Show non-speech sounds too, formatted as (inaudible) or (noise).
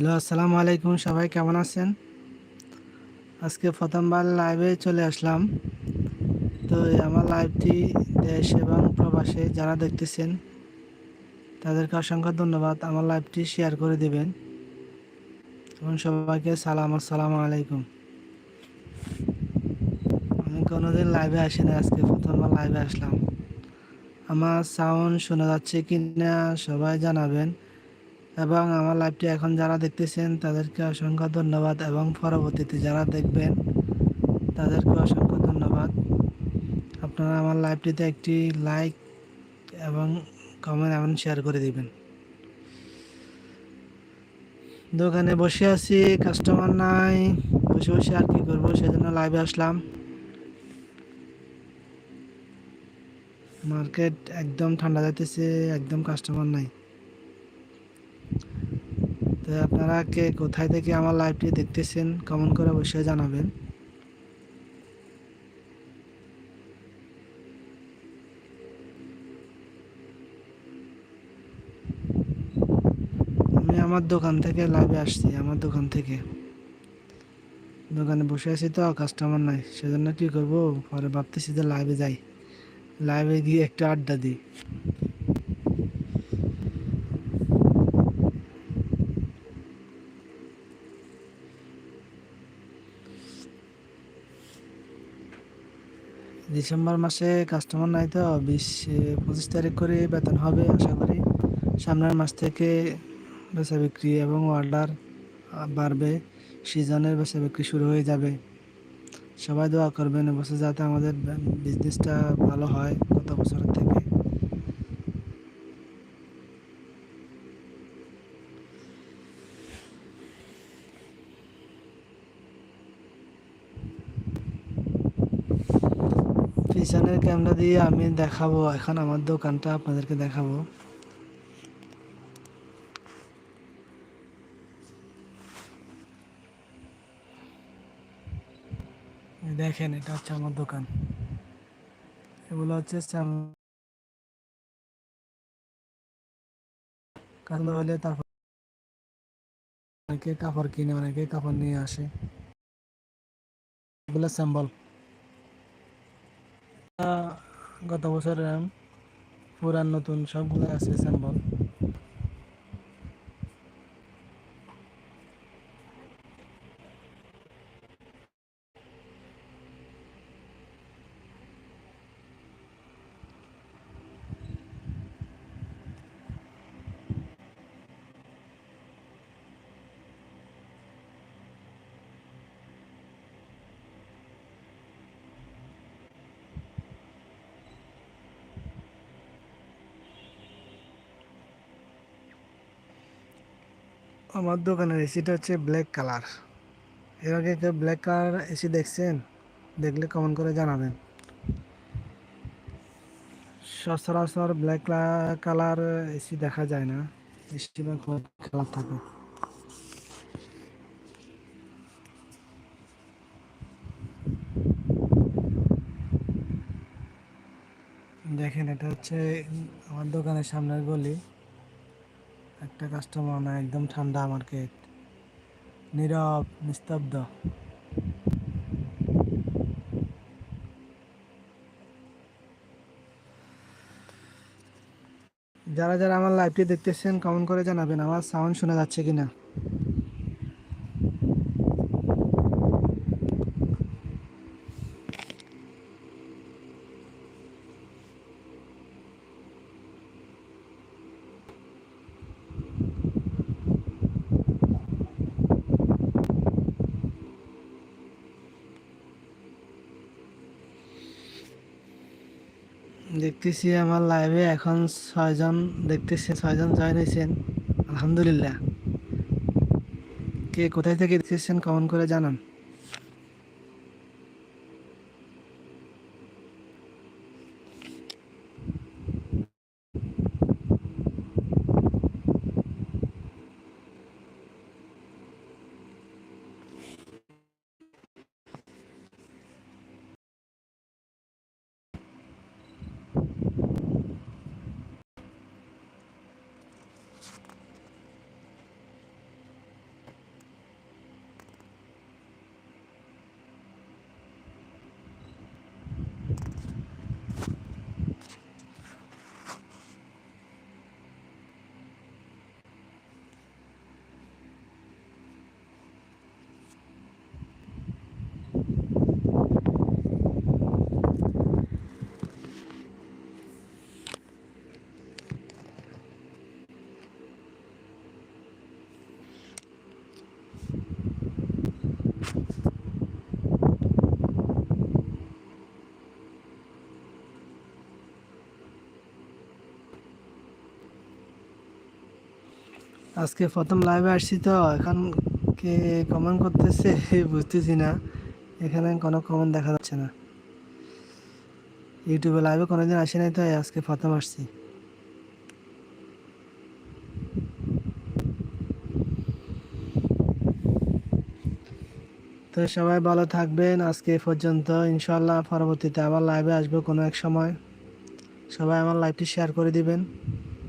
Hello, আসসালামু আলাইকুম, সবাই কেমন আছেন? আজকে প্রথমবার লাইভে চলে আসলাম। তো আমার লাইভটি দেশ এবং প্রবাসে যারা দেখতেছেন, তাদেরকে অসংখ্য ধন্যবাদ আমার লাইভটি শেয়ার করে দেবেন। এবং সবাইকে সালাম, আসসালামু আলাইকুম। আমি কোনোদিন লাইভে আসি না আজকে প্রথমবার লাইভে আসলাম। আমার সাউন্ড শোনা যাচ্ছে কি না সবাই জানাবেন। এবং আমার লাইভটি এখন যারা দেখতেছেন, তাদেরকে অসংখ্য ধন্যবাদ এবং পরবর্তীতে যারা দেখবেন, তাদেরকে অসংখ্য ধন্যবাদ। আপনারা আমার লাইভটিতে একটি লাইক এবং কমেন্ট এবং শেয়ার করে দিবেন। দোকানে বসে আছি কাস্টমার নাই, বসে বসে আর কি করব, সেজন্য লাইভে আসলাম। মার্কেট একদম ঠান্ডা যাইতেছে, একদম কাস্টমার নাই। তো আপনারা কে কোথায় থেকে আমার লাইভটি দেখতেছেন কমেন্ট করে অবশ্যই জানাবেন। আমি আমার দোকান থেকে লাইভে আসছি, আমার দোকান থেকে। দোকানে বসে আছি তো কাস্টমার নাই, সেজন্য কি করব? পরে ভাবতেছি যে লাইভে যাই। লাইভে গিয়ে একটু আড্ডা দিই। ডিসেম্বর মাসে কাস্টমার নাই তো, বিশ পঁচিশ তারিখ করে বেতন হবে আশা করি। সামনের মাস থেকে বেচা বিক্রি এবং অর্ডার বাড়বে। সিজনের বেচা বিক্রি শুরু হয়ে যাবে। সবাই দোয়া করবেন এবছর যাতে আমাদের বিজনেসটা ভালো হয় গত বছরের থেকে। পিছনের ক্যামেরা দিয়ে আমি দেখাবো, এখন আমার দোকানটা আপনাদেরকে দেখাবো। দেখেন, এটা হচ্ছে আমার দোকান। এগুলো হচ্ছে অনেকে কাপড় কিনে, অনেকে কাপড় নিয়ে আসে। এগুলো স্যাম্বল গত বছরের পুরান নতুন সবগুলো আছে স্যাম্বল আমার দোকানের এসিটা হচ্ছে ব্ল্যাক কালারের আগে কেউ ব্ল্যাক কালার এসি দেখছেন? দেখলে কমেন্ট করে জানাবেন। সচরাচর ব্ল্যাক কালার এসি দেখা যায় না। এসি বা কালার থাকে। দেখেন, এটা হচ্ছে আমার দোকানের সামনের গলি। একটা কাস্টমার না, একদম ঠান্ডা মার্কেট নীরব, নিস্তব্ধ। যারা যারা আমার লাইভটি দেখতেছেন কমেন্ট করে জানাবেন, আমার সাউন্ড শোনা যাচ্ছে কিনা। দেখতেছি আমার লাইভে এখন ছয়জন দেখতেছি, ছয়জন জয়েন হয়েছেন। আলহামদুলিল্লাহ। কে কোথায় থেকে দেখতেছেন কমেন্ট করে জানান। আজকে প্রথম লাইভে আসছি তো, এখন কে কমেন্ট করতেছে (laughs) বুঝতেছি না। এখানে কোনো কমেন্ট দেখা যাচ্ছে না। ইউটিউবে লাইভে কোনোদিন আসি নাই তো আজকে প্রথম আসছি। তো সবাই ভালো থাকবেন, আজকে পর্যন্ত। ইনশাল্লাহ পরবর্তীতে আবার লাইভে আসব কোনো এক সময়। সবাই আমার লাইভটি শেয়ার করে দিবেন।